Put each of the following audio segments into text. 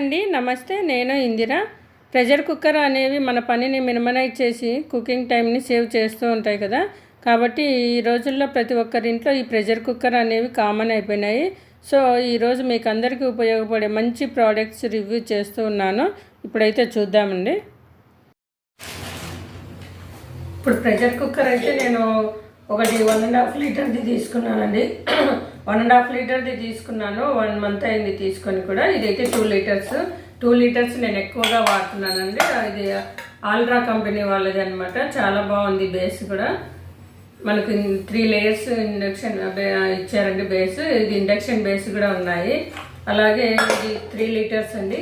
అండి నమస్తే నేను ఇందిర. ప్రెషర్ కుక్కర్ అనేవి మన పనిని మినిమనైజ్ చేసి కుకింగ్ టైంని సేవ్ చేస్తూ ఉంటాయి కదా. కాబట్టి ఈ రోజుల్లో ప్రతి ఒక్కరింట్లో ఈ ప్రెషర్ కుక్కర్ అనేవి కామన్ అయిపోయినాయి. సో ఈరోజు మీకు అందరికీ ఉపయోగపడే మంచి ప్రోడక్ట్స్ రివ్యూ చేస్తూ ఉన్నాను. ఇప్పుడైతే చూద్దామండి. ఇప్పుడు ప్రెషర్ కుక్కర్ అయితే నేను ఒకటి వన్ అండ్ హాఫ్ లీటర్ది తీసుకున్నానండి. వన్ అండ్ హాఫ్ లీటర్ది తీసుకున్నాను. వన్ మంత్ అయింది తీసుకొని కూడా. ఇదైతే టూ లీటర్స్. టూ లీటర్స్ నేను ఎక్కువగా వాడుతున్నానండి. ఇది ఆల్ట్రా కంపెనీ వాళ్ళది అనమాట చాలా బాగుంది బేస్ కూడా. మనకు త్రీ లేయర్స్ ఇండక్షన్ ఇచ్చారండి బేస్. ఇది ఇండక్షన్ బేస్ కూడా ఉన్నాయి. అలాగే ఇది త్రీ లీటర్స్ అండి.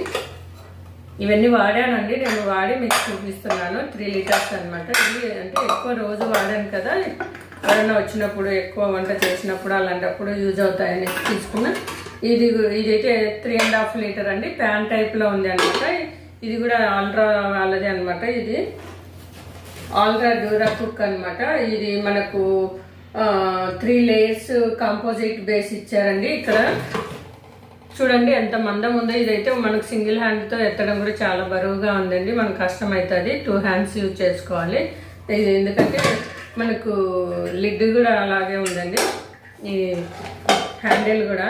ఇవన్నీ వాడానండి. నేను వాడి మీకు చూపిస్తున్నాను. త్రీ లీటర్స్ అనమాట ఇది అంటే ఎక్కువ రోజు వాడాను కదా. ఎవరైనా వచ్చినప్పుడు ఎక్కువ వంట చేసినప్పుడు అలాంటప్పుడు యూజ్ అవుతాయని తీసుకున్నా. ఇది ఇదైతే త్రీ అండ్ హాఫ్ లీటర్ అండి. ప్యాన్ టైప్లో ఉంది అనమాట ఇది కూడా ఆల్ట్రా వాళ్ళది అనమాట ఇది. ఆల్ట్రా డ్యూరా కుక్ అనమాట ఇది మనకు త్రీ లేయర్స్ కాంపోజిట్ బేస్ ఇచ్చారండి ఇక్కడ. చూడండి ఎంత మందం ఉందో. ఇదైతే మనకు సింగిల్ హ్యాండ్తో ఎత్తడం కూడా చాలా బరువుగా ఉందండి. మనకు కష్టం అవుతుంది. టూ హ్యాండ్స్ యూజ్ చేసుకోవాలి. ఇది ఎందుకంటే మనకు లిడ్ కూడా అలాగే ఉందండి. ఈ హ్యాండిల్ కూడా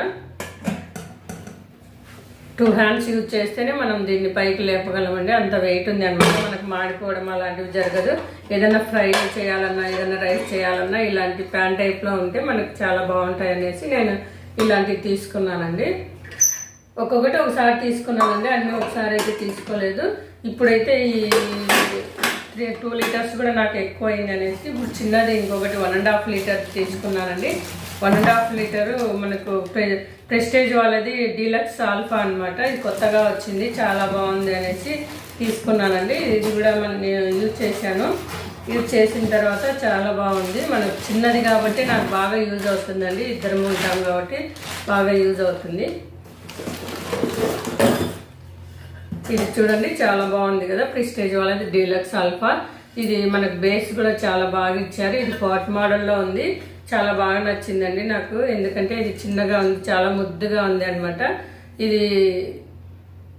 టూ హ్యాండ్స్ యూజ్ చేస్తేనే మనం దీన్ని పైకి లేపగలమండి. అంత వెయిట్ ఉంది అనమాట మనకు మాడిపోవడం అలాంటివి జరగదు. ఏదైనా ఫ్రై చేయాలన్నా ఏదైనా రైస్ చేయాలన్నా ఇలాంటి ప్యాన్ టైప్లో ఉంటే మనకు చాలా బాగుంటాయి అనేసి నేను ఇలాంటివి తీసుకున్నానండి. ఒక్కొక్కటి ఒకసారి తీసుకున్నానండి. అన్నీ ఒకసారి అయితే తీసుకోలేదు. ఇప్పుడైతే ఈ త్రీ టూ లీటర్స్ కూడా నాకు ఎక్కువ అయింది అనేసి ఇప్పుడు చిన్నది ఇంకొకటి వన్ అండ్ హాఫ్ లీటర్ తీసుకున్నానండి. వన్ అండ్ హాఫ్ లీటరు మనకు ప్రెస్టేజ్ వాళ్ళది డీలక్స్ ఆల్ఫా అనమాట ఇది కొత్తగా వచ్చింది చాలా బాగుంది అనేసి తీసుకున్నానండి. ఇది కూడా మన నేను యూజ్ చేశాను. యూజ్ చేసిన తర్వాత చాలా బాగుంది. మనకు చిన్నది కాబట్టి నాకు బాగా యూజ్ అవుతుందండి. ఇద్దరు ఉంటాం కాబట్టి బాగా యూజ్ అవుతుంది. ఇది చూడండి చాలా బాగుంది కదా. ప్రిస్టేజ్ వాళ్ళది డీలక్స్ ఆల్ఫా ఇది మనకు బేస్ కూడా చాలా బాగా ఇచ్చారు. ఇది పాట్ మోడల్లో ఉంది. చాలా బాగా నచ్చిందండి నాకు. ఎందుకంటే ఇది చిన్నగా ఉంది చాలా ముద్దుగా ఉంది అనమాట ఇది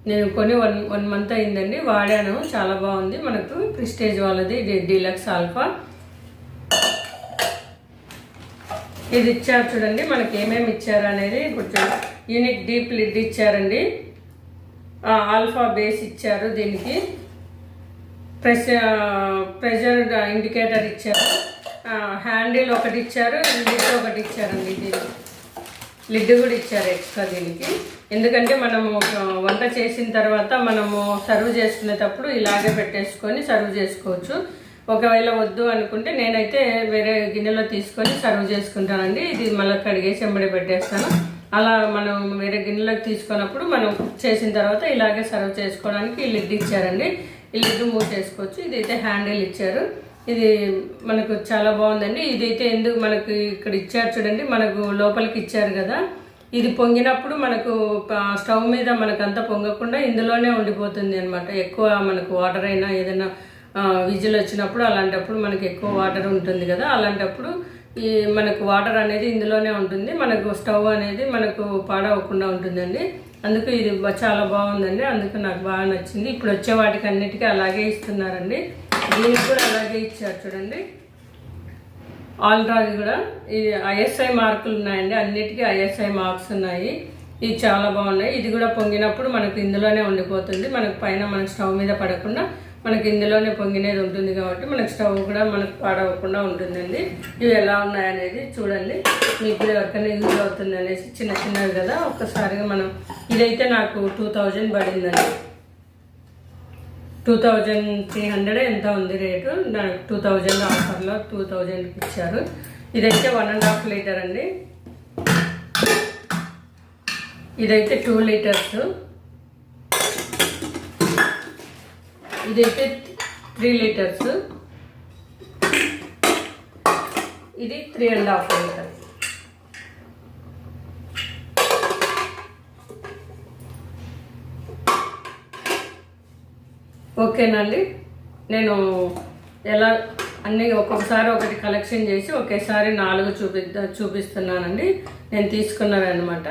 నేను కొని వన్ వన్ మంత్ అయిందండి. వాడాను. చాలా బాగుంది మనకు. ప్రిస్టేజ్ వాళ్ళది ఇది డీలక్స్ ఆల్ఫా ఇది ఇచ్చారు చూడండి మనకి ఏమేమి ఇచ్చారు అనేది. ఇప్పుడు యూనిక్ డీప్ లిడ్ ఇచ్చారండి. ఆల్ఫా బేస్ ఇచ్చారు దీనికి. ప్రెస్ ప్రెషర్ ఇండికేటర్ ఇచ్చారు. హ్యాండిల్ ఒకటి ఇచ్చారు లిడ్ ఒకటి ఇచ్చారండి ఇది లిడ్ కూడా ఇచ్చారు ఎక్స్ట్రా దీనికి. ఎందుకంటే మనము వంట చేసిన తర్వాత మనము సర్వ్ చేసుకునేటప్పుడు ఇలాగే పెట్టేసుకొని సర్వ్ చేసుకోవచ్చు. ఒకవేళ వద్దు అనుకుంటే నేనైతే వేరే గిన్నెలో తీసుకొని సర్వ్ చేసుకుంటానండి. ఇది మళ్ళీ కడిగేసి ఎంబడి పెట్టేస్తాను. అలా మనం వేరే గిన్నెలోకి తీసుకున్నప్పుడు మనం చేసిన తర్వాత ఇలాగే సర్వ్ చేసుకోవడానికి ఈ లిడ్ ఇచ్చారండి. ఈ లిడ్ మూవ్ చేసుకోవచ్చు. ఇదైతే హ్యాండిల్ ఇచ్చారు. ఇది మనకు చాలా బాగుందండి. ఇదైతే ఎందుకు మనకు ఇక్కడ ఇచ్చారు చూడండి. మనకు లోపలికి ఇచ్చారు కదా. ఇది పొంగినప్పుడు మనకు స్టవ్ మీద మనకు అంతా పొంగకుండా ఇందులోనే ఉండిపోతుంది అనమాట ఎక్కువ మనకు వాటర్ అయినా ఏదైనా విజిల్ వచ్చినప్పుడు అలాంటప్పుడు మనకి ఎక్కువ వాటర్ ఉంటుంది కదా. అలాంటప్పుడు ఈ మనకు వాటర్ అనేది ఇందులోనే ఉంటుంది. మనకు స్టవ్ అనేది మనకు పాడవకుండా ఉంటుందండి. అందుకు ఇది చాలా బాగుందండి. అందుకు నాకు బాగా నచ్చింది. ఇప్పుడు వచ్చే వాటికి అన్నిటికీ అలాగే ఇస్తున్నారండి. దీనికి కూడా అలాగే ఇచ్చారు చూడండి. ఆల్రాజ్ కూడా. ఇది ఐఎస్ఐ మార్కులు ఉన్నాయండి. అన్నిటికీ ఐఎస్ఐ మార్క్స్ ఉన్నాయి. ఇది చాలా బాగున్నాయి. ఇది కూడా పొంగినప్పుడు మనకు ఇందులోనే ఉండిపోతుంది. మనకు పైన మన స్టవ్ మీద పడకుండా మనకి ఇందులోనే పొంగినేది ఉంటుంది కాబట్టి మనకి స్టవ్ కూడా మనకు పాడవకుండా ఉంటుందండి. ఇవి ఎలా ఉన్నాయనేది చూడండి. మీకు ఎవరికైనా యూజ్ అవుతుంది అనేసి చిన్న చిన్నవి కదా. ఒక్కసారిగా మనం ఇదైతే నాకు టూ థౌజండ్ పడిందండి. టూ థౌజండ్ త్రీ హండ్రెడ్ ఎంత ఉంది రేటు? నాకు టూ థౌజండ్ ఆఫర్లో టూ థౌజండ్కి ఇచ్చారు. ఇదైతే వన్ అండ్ హాఫ్ లీటర్ అండి. ఇదైతే టూ లీటర్స్. ఇదైతే త్రీ లీటర్స్ ఇది త్రీ అండ్ హాఫ్ లీటర్ ఓకేనండి. నేను ఎలా అన్నీ ఒక్కొక్కసారి ఒకటి కలెక్షన్ చేసి ఒకేసారి నాలుగు చూపిద్దా చూపిస్తున్నానండి. నేను తీసుకున్నవి అనమాట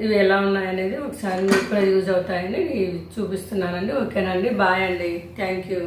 ఇవి ఎలా ఉన్నాయనేది ఒకసారి మీకు కూడా యూజ్ అవుతాయని ఇవి చూపిస్తున్నానండి. ఓకేనండి. బాయ్ అండి. Thank you.